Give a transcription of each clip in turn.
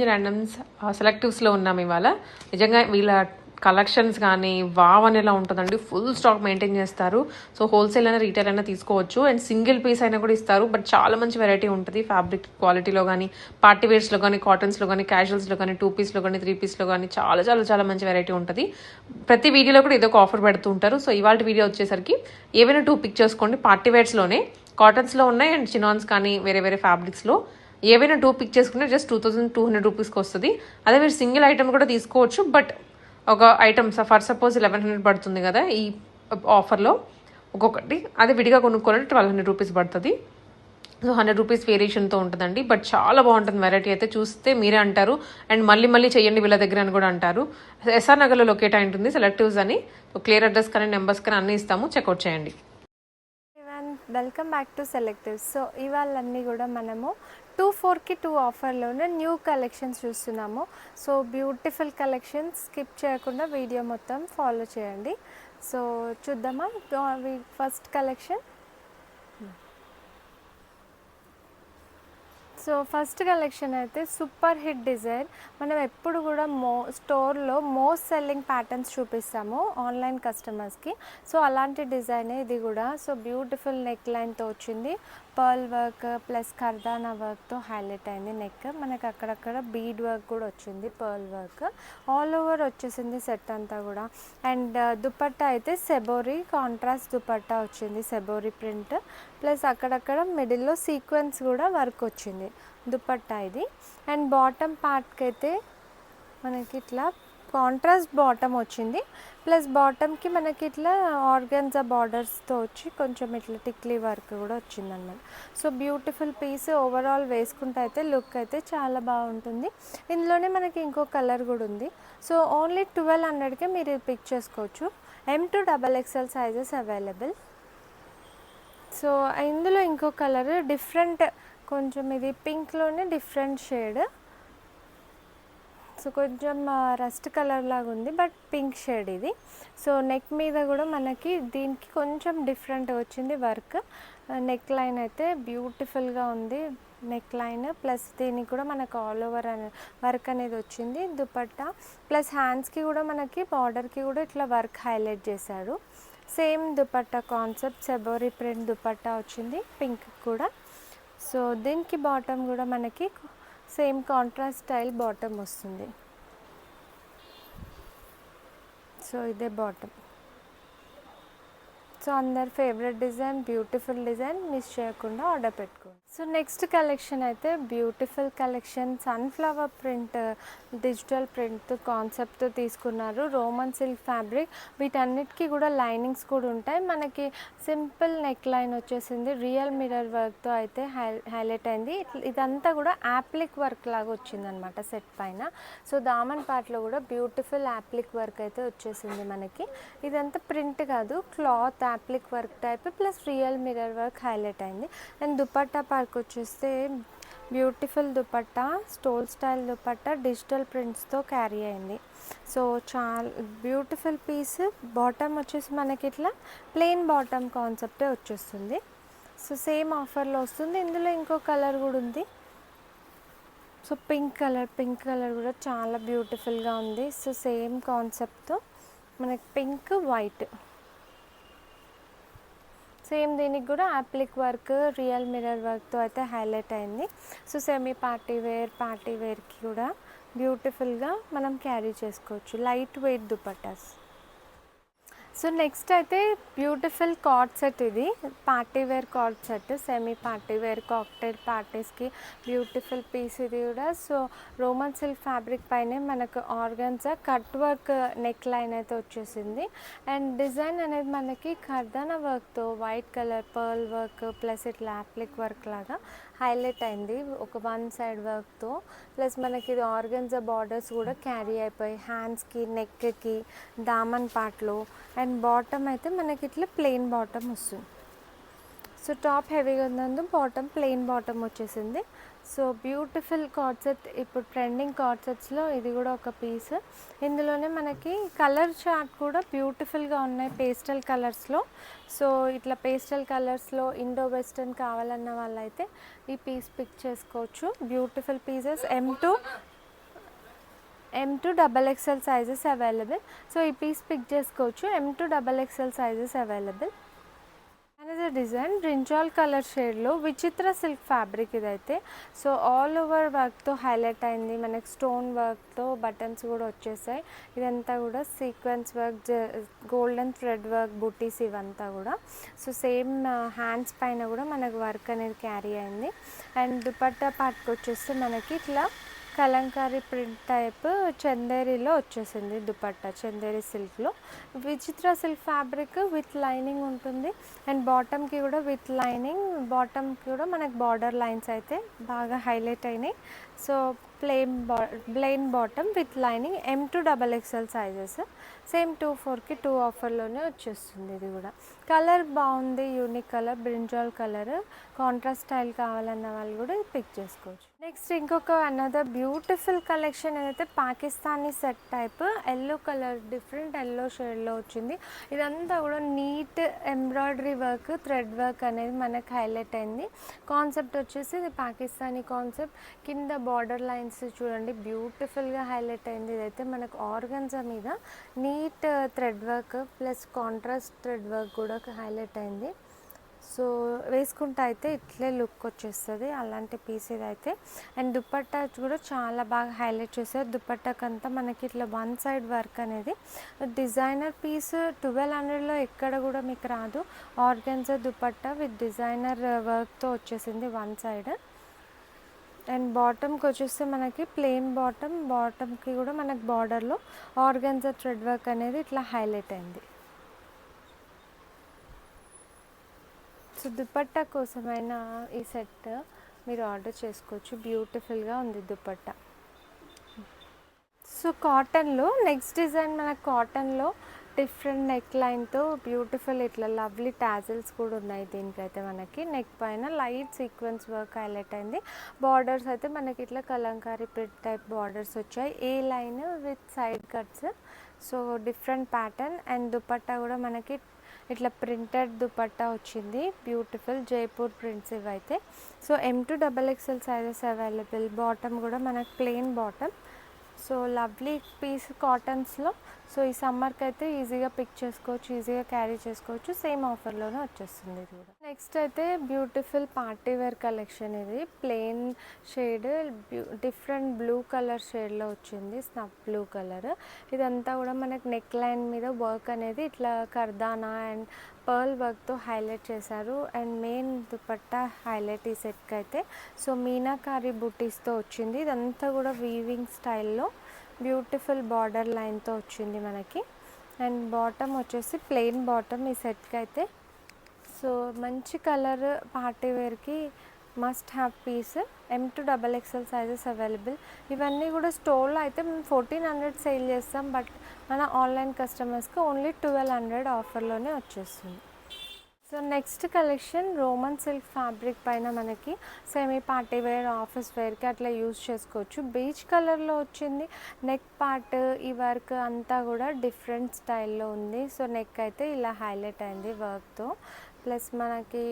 Randoms సెలెక్టివ్స్లో ఉన్నాం ఇవాళ. నిజంగా వీళ్ళ కలెక్షన్స్ కానీ వావ్ అనేలా ఉంటుందండి. ఫుల్ స్టాక్ మెయింటైన్ చేస్తారు. సో హోల్సేల్ అయినా రీటైల్ అయినా తీసుకోవచ్చు. అండ్ సింగిల్ పీస్ అయినా కూడా ఇస్తారు. బట్ చాలా మంచి వెరైటీ ఉంటుంది. ఫ్యాబ్రిక్ క్వాలిటీలో కానీ పార్టీ వేర్స్లో కానీ కాటన్స్లో కానీ క్యాజువల్స్లో కానీ టూ పీస్లో కానీ త్రీ పీస్లో కానీ చాలా చాలా చాలా మంచి వెరైటీ ఉంటుంది. ప్రతి వీడియోలో కూడా ఏదో ఒక ఆఫర్ పెడుతూ ఉంటారు. సో ఇవాళ వీడియో వచ్చేసరికి ఏవైనా టూ పిక్ చేసుకోండి పార్టీ వేర్స్లోనే కాటన్స్లో ఉన్నాయి. అండ్ చినాన్స్ కానీ వేరే వేరే ఫ్యాబ్రిక్స్లో ఏవైనా టూ పిక్ చేసుకుంటే just two thousand two hundred రూపీస్కి వస్తుంది. అదే మీరు సింగిల్ ఐటమ్ కూడా తీసుకోవచ్చు బట్ ఒక item for suppose eleven hundred పడుతుంది కదా ఈ ఆఫర్లో ఒక్కొక్కటి. అది విడిగా కొనుక్కోవాలంటే ట్వెల్వ్ హండ్రెడ్ రూపీస్ పడుతుంది. సో హండ్రెడ్ రూపీస్ వేరియేషన్తో ఉంటుందండి బట్ చాలా బాగుంటుంది వెరైటీ అయితే. చూస్తే మీరే అంటారు అండ్ మళ్ళీ మళ్ళీ చేయండి వీళ్ళ దగ్గర అని కూడా అంటారు. ఎస్ఆర్ నగర్లో లొకేట్ అయి ఉంటుంది సెలెక్టివ్స్ అని. క్లియర్ అడ్రస్ కానీ నెంబర్స్ కానీ అన్నీ ఇస్తాము. చెక్అవుట్ చేయండి. Welcome back to selective so ఇవాళన్నీ కూడా మనము టూ ఫోర్కి టూ ఆఫర్లోనే న్యూ కలెక్షన్స్ చూస్తున్నాము. సో బ్యూటిఫుల్ కలెక్షన్స్ స్కిప్ చేయకుండా వీడియో మొత్తం ఫాలో చేయండి. సో చూద్దామా? First collection so first collection అయితే సూపర్ హిట్ డిజైన్. మనం ఎప్పుడు కూడా మో స్టోర్లో మోస్ట్ సెల్లింగ్ ప్యాటర్న్స్ చూపిస్తాము ఆన్లైన్ కస్టమర్స్కి. సో అలాంటి డిజైనే ఇది కూడా. సో బ్యూటిఫుల్ నెక్ లైన్తో వచ్చింది. పర్ల్ వర్క్ ప్లస్ కర్దానా వర్క్తో హైలైట్ అయింది నెక్. మనకి అక్కడక్కడ బీడ్ వర్క్ కూడా వచ్చింది పర్ల్ వర్క్. ఆల్ ఓవర్ వచ్చేసింది సెట్ అంతా కూడా. అండ్ uh, దుపట్టా అయితే సెబోరీ కాంట్రాస్ట్ దుపట్టా వచ్చింది సెబోరీ ప్రింట్. ప్లస్ అక్కడక్కడ మిడిల్లో సీక్వెన్స్ కూడా వర్క్ వచ్చింది. దుపట్టా ఇది. అండ్ బాటమ్ పార్ట్కి అయితే మనకి ఇట్లా కాంట్రాస్ట్ బాటమ్ వచ్చింది. ప్లస్ బాటమ్కి మనకి ఇట్లా ఆర్గన్జా బార్డర్స్తో వచ్చి కొంచెం ఇట్లా టిక్లీ వర్క్ కూడా వచ్చిందన్నమాట. సో బ్యూటిఫుల్ పీస్ ఓవరాల్ వేసుకుంటే అయితే లుక్ అయితే చాలా బాగుంటుంది. ఇందులోనే మనకి ఇంకో కలర్ కూడా ఉంది. సో ఓన్లీ ట్వెల్వ్ హండ్రెడ్కే మీరు పిక్ చేసుకోవచ్చు. M to double XL sizes available so ఇందులో ఇంకో కలర్ డిఫరెంట్ కొంచెం ఇది పింక్లోనే డిఫరెంట్ షేడ్. సో కొంచెం రస్ట్ కలర్ లాగా ఉంది బట్ పింక్ షేడ్ ఇది. సో నెక్ మీద కూడా మనకి దీనికి కొంచెం డిఫరెంట్ వచ్చింది వర్క్. నెక్ లైన్ అయితే బ్యూటిఫుల్గా ఉంది నెక్ లైన్. ప్లస్ దీనికి కూడా మనకు ఆల్ ఓవర్ అనే వర్క్ అనేది వచ్చింది దుపట్టా. ప్లస్ హ్యాండ్స్కి కూడా మనకి బార్డర్కి కూడా ఇట్లా వర్క్ హైలైట్ చేశారు. Same dupatta concept సెబోరీ print dupatta వచ్చింది పింక్ కూడా. సో దీనికి బాటమ్ కూడా మనకి సేమ్ కాంట్రాస్ట్ స్టైల్ బాటమ్ వస్తుంది. సో ఇదే బాటమ్ సో అందరి favourite design beautiful design miss చేయకుండా ఆర్డర్ పెట్టుకోండి. సో నెక్స్ట్ కలెక్షన్ అయితే beautiful collection sunflower print digital print కాన్సెప్ట్తో తీసుకున్నారు. రోమన్ సిల్క్ ఫ్యాబ్రిక్ వీటన్నిటికీ కూడా లైనింగ్స్ కూడా ఉంటాయి. మనకి సింపుల్ నెక్ లైన్ వచ్చేసింది రియల్ మిర్రర్ వర్క్తో అయితే హై హైలైట్ అయింది. ఇదంతా కూడా యాప్లిక్ వర్క్ లాగా వచ్చిందనమాట సెట్ పైన. సో దామన్ పార్ట్లో కూడా బ్యూటిఫుల్ యాప్లిక్ వర్క్ అయితే వచ్చేసింది మనకి. ఇదంతా ప్రింట్ కాదు cloth applique work type plus real mirror work highlight అయింది. అండ్ దుపట్టా పార్క్ వచ్చేస్తే beautiful dupatta stole style dupatta digital ప్రింట్స్తో carry అయింది. సో చాలా బ్యూటిఫుల్ పీస్. బాటమ్ వచ్చేసి మనకి ఇట్లా ప్లెయిన్ బాటమ్ కాన్సెప్టే వచ్చేస్తుంది. సో సేమ్ ఆఫర్లో వస్తుంది. ఇందులో ఇంకో కలర్ కూడా ఉంది. So pink colour pink colour కూడా చాలా బ్యూటిఫుల్గా ఉంది. సో సేమ్ కాన్సెప్ట్తో మనకి పింక్ వైట్ సేమ్ దీనికి కూడా యాప్లిక్ వర్క్ రియల్ మిరర్ వర్క్తో అయితే హైలైట్ అయింది. So semi party wear party వేర్కి కూడా బ్యూటిఫుల్గా మనం క్యారీ చేసుకోవచ్చు. Light weight dupattas. So next అయితే బ్యూటిఫుల్ కార్డ్ సెట్ ఇది. Party wear card set semi party wear cocktail పార్టీస్కి బ్యూటిఫుల్ పీస్ ఇది కూడా. సో రోమన్ సిల్క్ ఫ్యాబ్రిక్ పైనే మనకు organza cut work neck line అయితే వచ్చేసింది. అండ్ డిజైన్ అనేది మనకి ఖర్దానా వర్క్తో white colour pearl work plus ఇట్లా యాప్లిక్ వర్క్ లాగా హైలైట్ అయింది ఒక వన్ సైడ్ వర్క్తో ప్లస్ మనకి ఇది ఆర్గన్జా బార్డర్స్ కూడా క్యారీ అయిపోయి హ్యాండ్స్కి నెక్కి దామన్ పార్ట్లో అండ్ బాటమ్ అయితే మనకి ఇట్లా ప్లెయిన్ బాటమ్ వస్తుంది. సో టాప్ హెవీగా ఉన్నందు బాటమ్ ప్లెయిన్ బాటమ్ వచ్చేసింది. సో బ్యూటిఫుల్ కార్డ్సెట్ ఇప్పుడు ట్రెండింగ్ కార్డ్సెట్స్లో ఇది కూడా ఒక పీస్ ఇందులోనే మనకి కలర్ చార్ట్ కూడా బ్యూటిఫుల్గా ఉన్నాయి పేస్టల్ కలర్స్లో సో ఇట్లా పేస్టల్ కలర్స్లో ఇండో వెస్టర్న్ కావాలన్న వాళ్ళైతే ఈ పీస్ పిక్ చేసుకోవచ్చు. Beautiful pieces M to M to double XL sizes available so ఈ పీస్ పిక్ చేసుకోవచ్చు M to double XL sizes available అనేది డిజైన్ బ్రింజాల్ కలర్ షేడ్లో విచిత్ర సిల్క్ ఫ్యాబ్రిక్ ఇదైతే. సో ఆల్ ఓవర్ వర్క్తో హైలైట్ అయింది. మనకి స్టోన్ వర్క్తో బటన్స్ కూడా వచ్చేసాయి. ఇదంతా కూడా sequence work golden thread work బుటీస్ ఇవంతా కూడా. సో సేమ్ హ్యాండ్స్ పైన కూడా మనకు వర్క్ అనేది క్యారీ అయింది. అండ్ దుపట్టా పార్ట్కి వచ్చేస్తే మనకి ఇట్లా కలంకారీ ప్రింట్ టైప్ చందేరిలో వచ్చేసింది దుపట్టా చందేరి సిల్క్లో. Vichitra silk fabric with lining ఉంటుంది. అండ్ బాటమ్కి కూడా విత్ లైనింగ్ బాటమ్కి కూడా మనకి బార్డర్ లైన్స్ అయితే బాగా హైలైట్ అయినాయి. సో ప్లెయిన్ బా plain bottom with lining M to double XL sizes. Same two ఫోర్కి టూ ఆఫర్లోనే వచ్చేస్తుంది ఇది కూడా. కలర్ బాగుంది unique colour brinjal colour. Contrast style కావాలన్న వాళ్ళు కూడా పిక్ చేసుకోవచ్చు. నెక్స్ట్ ఇంకొక అనదర్ బ్యూటిఫుల్ కలెక్షన్ ఏదైతే Pakistani set type yellow colour different yellow షేడ్లో వచ్చింది. ఇదంతా కూడా neat embroidery work thread work అనేది మనకు హైలైట్ అయింది. కాన్సెప్ట్ వచ్చేసి ఇది పాకిస్తానీ కాన్సెప్ట్ కింద బార్డర్ లైన్స్ చూడండి బ్యూటిఫుల్గా హైలైట్ అయింది. ఇదైతే మనకు ఆర్గన్జా మీద neat thread work plus contrast thread work కూడా హైలైట్ అయింది. సో వేసుకుంటే అయితే ఇట్లే లుక్ వచ్చేస్తుంది. అలాంటి పీస్ ఇది అయితే అండ్ దుప్పట్టా కూడా చాలా బాగా హైలైట్ చేశారు. దుప్పట్టాకంతా మనకి ఇట్లా వన్ సైడ్ వర్క్ అనేది. డిజైనర్ పీస్ ట్వెల్వ్ హండ్రెడ్లో ఎక్కడ కూడా మీకు రాదు. ఆర్గన్జా దుపట్టా విత్ డిజైనర్ వర్క్తో వచ్చేసింది వన్ సైడ్ అండ్ బాటమ్కి వచ్చేస్తే మనకి ప్లెయిన్ బాటమ్ బాటమ్కి కూడా మనకి బార్డర్లో ఆర్గన్జా థ్రెడ్ వర్క్ అనేది ఇట్లా హైలైట్ అయింది. సో దుపట్టా కోసమైనా ఈ సెట్ మీరు ఆర్డర్ చేసుకోవచ్చు. బ్యూటిఫుల్గా ఉంది దుపట్టా. సో కాటన్లో నెక్స్ట్ డిజైన్ మన కాటన్లో డిఫరెంట్ నెక్ లైన్తో బ్యూటిఫుల్ ఇట్లా లవ్లీ టాజిల్స్ కూడా ఉన్నాయి దీనికైతే మనకి. నెక్ పైన లైట్ సీక్వెన్స్ వర్క్ హైలైట్ అయింది. బార్డర్స్ అయితే మనకి ఇట్లా కలంకారీ ప్రింట్ టైప్ బార్డర్స్ వచ్చాయి. A line with side cuts. So different pattern and dupatta కూడా మనకి ఇట్లా ప్రింటెడ్ దుపట్టా వచ్చింది. బ్యూటిఫుల్ జైపూర్ ప్రింట్స్ ఇవైతే. So M to double XL sizes available bottom కూడా మనకి plain bottom so lovely piece కాటన్స్లో so ఈ సమ్మర్కి అయితే ఈజీగా పిక్ చేసుకోవచ్చు ఈజీగా క్యారీ చేసుకోవచ్చు సేమ్ ఆఫర్లోనే వచ్చేస్తుంది ఇది కూడా. నెక్స్ట్ అయితే బ్యూటిఫుల్ పార్టీ వేర్ కలెక్షన్ ఇది. ప్లెయిన్ షేడ్ బ్యూ డిఫరెంట్ బ్లూ కలర్ షేడ్లో వచ్చింది స్నప్ బ్లూ కలర్. ఇదంతా కూడా మనకి నెక్ లైన్ మీద వర్క్ అనేది ఇట్లా కర్దానా అండ్ పర్ల్ వర్క్తో హైలైట్ చేశారు. అండ్ మెయిన్ దుపట్టా హైలైట్ ఈ సెట్కి అయితే సో మీనాకారి బుటీస్తో వచ్చింది. ఇదంతా కూడా వీవింగ్ స్టైల్లో బ్యూటిఫుల్ బార్డర్ లైన్తో వచ్చింది మనకి. అండ్ బాటమ్ వచ్చేసి ప్లెయిన్ బాటమ్ ఈ సెట్కి అయితే సో మంచి కలర్ పార్టీ వేర్కి must have piece M to double XL sizes available ఇవన్నీ కూడా స్టోర్లో అయితే మేము ఫోర్టీన్ హండ్రెడ్ సేల్ చేస్తాం బట్ మన ఆన్లైన్ కస్టమర్స్కి ఓన్లీ ట్వెల్వ్ హండ్రెడ్ ఆఫర్లోనే వచ్చేస్తుంది. So next collection Roman silk fabric పైన మనకి సెమీ పార్టీ వేర్ ఆఫీస్ వేర్కి అట్లా యూజ్ చేసుకోవచ్చు. బీచ్ కలర్లో వచ్చింది. నెక్ పార్ట్ ఈ వర్క్ అంతా కూడా డిఫరెంట్ స్టైల్లో ఉంది. సో నెక్ అయితే ఇలా హైలైట్ అయింది వర్క్తో ప్లస్ మనకి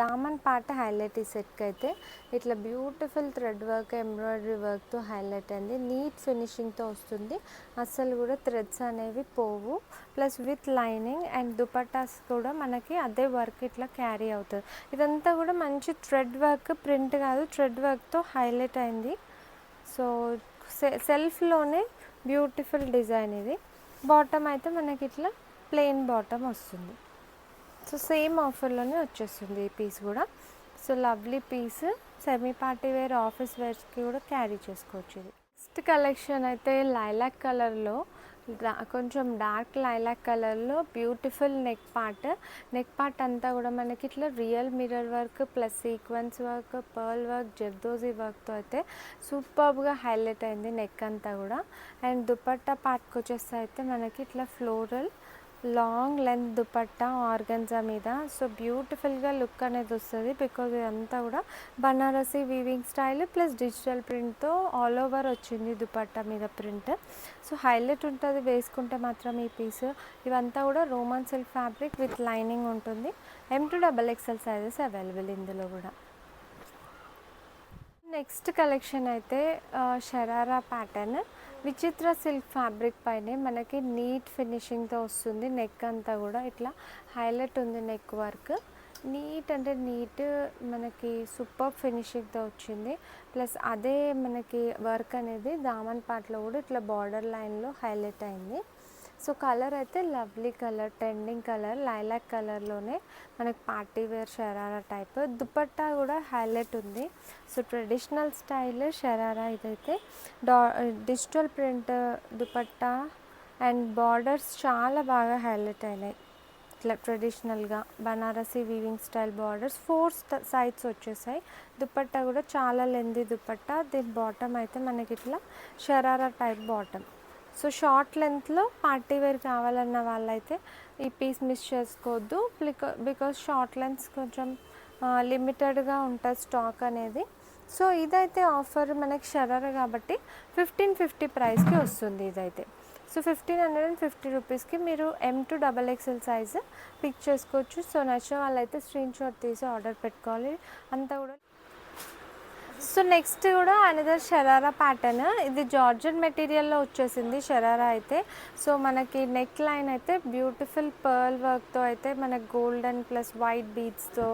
దామన్ పార్ట్ హైలైట్ ఈ సెట్కి అయితే ఇట్లా బ్యూటిఫుల్ థ్రెడ్ వర్క్ ఎంబ్రాయిడరీ వర్క్తో హైలైట్ అయింది. నీట్ ఫినిషింగ్తో వస్తుంది. అస్సలు కూడా థ్రెడ్స్ అనేవి పోవు. Plus with lining and dupattas కూడా మనకి అదే వర్క్ ఇట్లా క్యారీ అవుతుంది. ఇదంతా కూడా మంచి థ్రెడ్ వర్క్ ప్రింట్ కాదు థ్రెడ్ వర్క్తో హైలైట్ అయింది. సో సెల్ఫ్లోనే బ్యూటిఫుల్ డిజైన్ ఇది. బాటమ్ అయితే మనకి ఇట్లా ప్లెయిన్ బాటమ్ వస్తుంది. సో సేమ్ ఆఫర్లోనే వచ్చేస్తుంది ఈ పీస్ కూడా. So lovely piece semi party wear office వేర్స్కి కూడా క్యారీ చేసుకోవచ్చు ఇది. నెక్స్ట్ కలెక్షన్ అయితే లైలాక్ కలర్లో కొంచెం డార్క్ లైలాక్ కలర్లో beautiful neck part neck part అంతా కూడా మనకి ఇట్లా real mirror work plus sequence work pearl work zardozi వర్క్తో అయితే సూపర్గా హైలైట్ అయింది నెక్ అంతా కూడా. అండ్ దుపట్టా పార్ట్కి వచ్చేస్తే అయితే మనకి ఇట్లా floral long length dupatta organza మీద. సో బ్యూటిఫుల్గా లుక్ అనేది వస్తుంది బికాజ్ ఇదంతా కూడా Banarasi weaving style plus digital ప్రింట్తో all over వచ్చింది దుపట్టా మీద ప్రింట్. సో హైలైట్ ఉంటుంది వేసుకుంటే మాత్రం ఈ పీస్. ఇవంతా కూడా Roman silk fabric with lining ఉంటుంది. M to double XL sizes available ఇందులో కూడా. నెక్స్ట్ కలెక్షన్ అయితే sharara pattern. Vichitra silk fabric పైనే మనకి నీట్ ఫినిషింగ్తో వస్తుంది. నెక్ అంతా కూడా ఇట్లా హైలైట్ ఉంది నెక్ వర్క్. నీట్ అంటే నీట్ మనకి సూపర్ ఫినిషింగ్తో వచ్చింది. ప్లస్ అదే మనకి వర్క్ అనేది దామన్ పాటలో కూడా ఇట్లా బార్డర్ లైన్లో హైలైట్ అయింది. సో కలర్ అయితే lovely colour trending colour lilac కలర్లోనే మనకి party wear sharara type. Dupatta కూడా హైలైట్ ఉంది. సో ట్రెడిషనల్ స్టైల్ షరారా ఇదైతే. డా digital print dupatta and borders చాలా బాగా హైలైట్ అయినాయి. ఇట్లా ట్రెడిషనల్గా Banarasi weaving style borders four sides వచ్చేసాయి. దుపట్టా కూడా చాలా లెంది దుపట్టా. దీని బాటమ్ అయితే మనకి ఇట్లా sharara type bottom. So short లెంత్లో పార్టీ వేర్ కావాలన్న వాళ్ళైతే ఈ పీస్ మిస్ చేసుకోవద్దు. బికాస్ షార్ట్ లెంత్స్ కొంచెం లిమిటెడ్గా ఉంటుంది స్టాక్ అనేది. సో ఇదైతే ఆఫర్ మనకి షరారా కాబట్టి ఫిఫ్టీన్ ఫిఫ్టీ ప్రైస్కి వస్తుంది ఇదైతే. So fifteen hundred and fifty రూపీస్కి మీరు M to double XL size pick చేసుకోవచ్చు. సో నచ్చిన వాళ్ళైతే స్క్రీన్ షాట్ తీసి ఆర్డర్ పెట్టుకోవాలి. అంతా కూడా సో నెక్స్ట్ కూడా అనదర్ షరారా ప్యాటర్న్ ఇది జార్జన్ మెటీరియల్లో వచ్చేసింది షరారా అయితే. సో మనకి నెక్ లైన్ అయితే బ్యూటిఫుల్ పర్ల్ వర్క్తో అయితే మనకి గోల్డెన్ ప్లస్ వైట్ బీడ్స్తో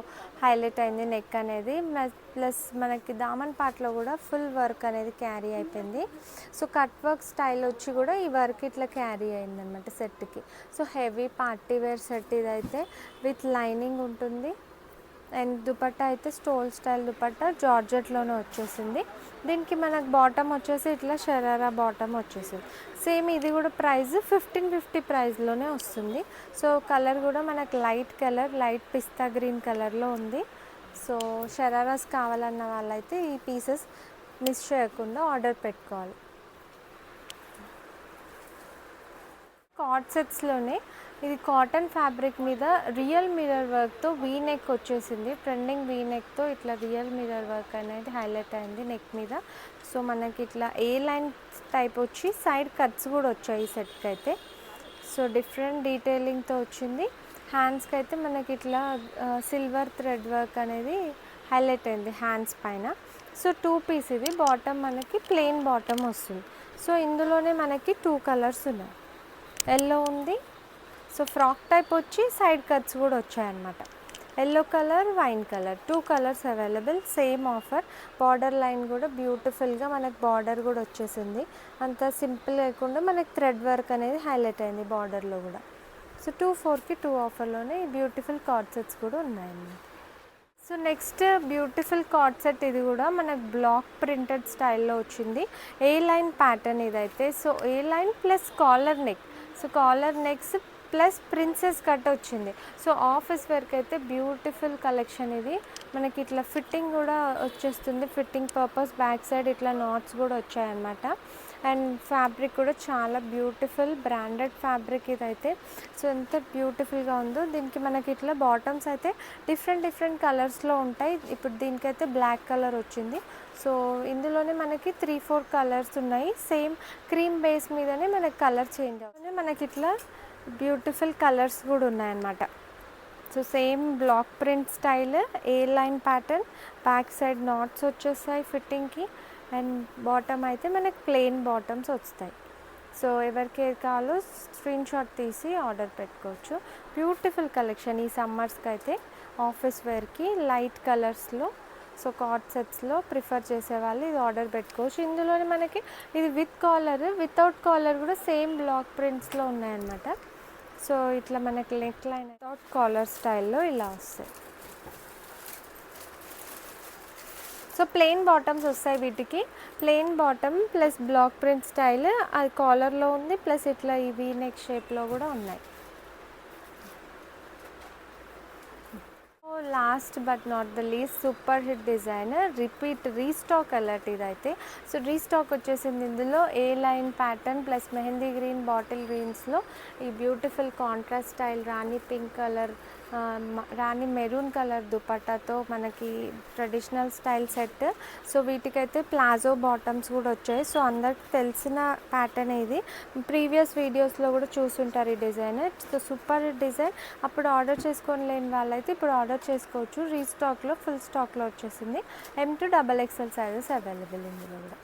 హైలైట్ అయింది నెక్ అనేది. ప్లస్ మనకి దామన్ పార్ట్లో కూడా ఫుల్ వర్క్ అనేది క్యారీ అయిపోయింది. సో కట్ వర్క్ స్టైల్ వచ్చి కూడా ఈ వర్క్ ఇట్లా క్యారీ అయింది అనమాట సెట్కి so heavy party wear set ఇదైతే విత్ లైనింగ్ ఉంటుంది. అండ్ దుపట్టా అయితే స్టోల్ స్టైల్ దుపట్టా జార్జెట్లోనే వచ్చేసింది. దీనికి మనకు బాటమ్ వచ్చేసి ఇట్లా షరారా బాటమ్ వచ్చేసింది. సేమ్ ఇది కూడా ప్రైస్ ఫిఫ్టీన్ ఫిఫ్టీ ప్రైస్లోనే వస్తుంది. సో కలర్ కూడా మనకు light colour light pista green కలర్లో ఉంది. సో షరారాస్ కావాలన్న వాళ్ళైతే ఈ పీసెస్ మిస్ చేయకుండా ఆర్డర్ పెట్టుకోవాలి. కార్డ్ సెట్స్లోనే ఇది కాటన్ ఫ్యాబ్రిక్ మీద రియల్ మిర్రర్ వర్క్తో వీ నెక్ వచ్చేసింది. ట్రెండింగ్ వీ నెక్తో ఇట్లా రియల్ మిర్రర్ వర్క్ అనేది హైలైట్ అయింది నెక్ మీద. సో మనకి ఇట్లా ఏ లైన్ టైప్ వచ్చి సైడ్ కట్స్ కూడా వచ్చాయి ఈ సెట్కి అయితే. సో డిఫరెంట్ డీటెయిలింగ్తో వచ్చింది. హ్యాండ్స్కి అయితే మనకి ఇట్లా సిల్వర్ థ్రెడ్ వర్క్ అనేది హైలైట్ అయింది హ్యాండ్స్ పైన. సో టూ పీస్ ఇది. బాటమ్ మనకి ప్లెయిన్ బాటమ్ వస్తుంది. సో ఇందులోనే మనకి టూ కలర్స్ ఉన్నాయి. ఎల్లో ఉంది సో ఫ్రాక్ టైప్ వచ్చి సైడ్ కట్స్ కూడా వచ్చాయన్నమాట. Yellow colour wine colour. Two colours available. Same offer. Border line కూడా బ్యూటిఫుల్గా మనకు బార్డర్ కూడా వచ్చేసింది. అంత సింపుల్ లేకుండా మనకి థ్రెడ్ వర్క్ అనేది హైలైట్ అయింది బార్డర్లో కూడా. సో టూ ఫోర్కి టూ ఆఫర్లోనే ఈ బ్యూటిఫుల్ కార్డ్ సెట్స్ కూడా ఉన్నాయండి so next beautiful co-ord set ఇది కూడా మనకు బ్లాక్ ప్రింటెడ్ స్టైల్లో వచ్చింది. ఏ లైన్ ప్యాటర్న్ ఇదైతే. So A line plus collar neck. So collar necks plus princess cut వచ్చింది. సో ఆఫీస్ వర్క్ అయితే బ్యూటిఫుల్ కలెక్షన్ ఇది. మనకి ఇట్లా ఫిట్టింగ్ కూడా వచ్చేస్తుంది. ఫిట్టింగ్ పర్పస్ బ్యాక్ సైడ్ ఇట్లా నాట్స్ కూడా వచ్చాయన్నమాట. అండ్ ఫ్యాబ్రిక్ కూడా చాలా బ్యూటిఫుల్ బ్రాండెడ్ ఫ్యాబ్రిక్ ఇదైతే. సో ఎంత బ్యూటిఫుల్గా ఉందో. దీనికి మనకి ఇట్లా బాటమ్స్ అయితే డిఫరెంట్ డిఫరెంట్ కలర్స్లో ఉంటాయి. ఇప్పుడు దీనికైతే బ్లాక్ కలర్ వచ్చింది. సో ఇందులోనే మనకి త్రీ ఫోర్ కలర్స్ ఉన్నాయి. సేమ్ క్రీమ్ బేస్ మీదనే మనకి కలర్ చేంజ్ అవుతుంది. మనకి ఇట్లా బ్యూటిఫుల్ కలర్స్ కూడా ఉన్నాయన్నమాట. So same block print style A line pattern back side knots వచ్చేస్తాయి ఫిట్టింగ్కి అండ్ బాటమ్ అయితే మనకి ప్లెయిన్ బాటమ్స్ వస్తాయి. సో ఎవరికి ఏది కావాలో స్క్రీన్ షాట్ తీసి ఆర్డర్ పెట్టుకోవచ్చు. బ్యూటిఫుల్ కలెక్షన్ ఈ సమ్మర్స్కి అయితే ఆఫీస్ వేర్కి లైట్ కలర్స్లో సో కార్డ్ సెట్స్లో ప్రిఫర్ చేసే వాళ్ళు ఇది ఆర్డర్ పెట్టుకోవచ్చు. ఇందులోనే మనకి ఇది విత్ కాలర్ వితౌట్ కాలర్ కూడా సేమ్ బ్లాక్ ప్రింట్స్లో ఉన్నాయన్నమాట. సో ఇట్లా మనకి నెక్ లైన్ వితౌట్ కాలర్ స్టైల్లో ఇలా వస్తాయి. సో ప్లెయిన్ బాటమ్స్ వస్తాయి వీటికి. Plain bottom plus block print style అది కాలర్లో ఉంది ప్లస్ ఇట్లా ఇవి నెక్ షేప్లో కూడా ఉన్నాయి. Last but not the least super hit designer repeat restock alert ఇదైతే. సో రీస్టాక్ వచ్చేసింది ఇందులో. A line pattern plus mehndi green bottle గ్రీన్స్లో ఈ beautiful contrast style rani pink colour rani maroon colour దుపట్టాతో మనకి ట్రెడిషనల్ స్టైల్ సెట్ సో వీటికైతే palazzo bottoms కూడా వచ్చాయి. So అందరికి తెలిసిన ప్యాటర్న్ ఇది. ప్రీవియస్ వీడియోస్లో కూడా చూసుంటారు ఈ design so super hit design అప్పుడు ఆర్డర్ చేసుకొని లేని వాళ్ళైతే ఇప్పుడు ఆర్డర్ చేసుకోవచ్చు. రీస్టాక్లో ఫుల్ స్టాక్లో వచ్చేసింది. M to double XL sizes available ఇందులో కూడా.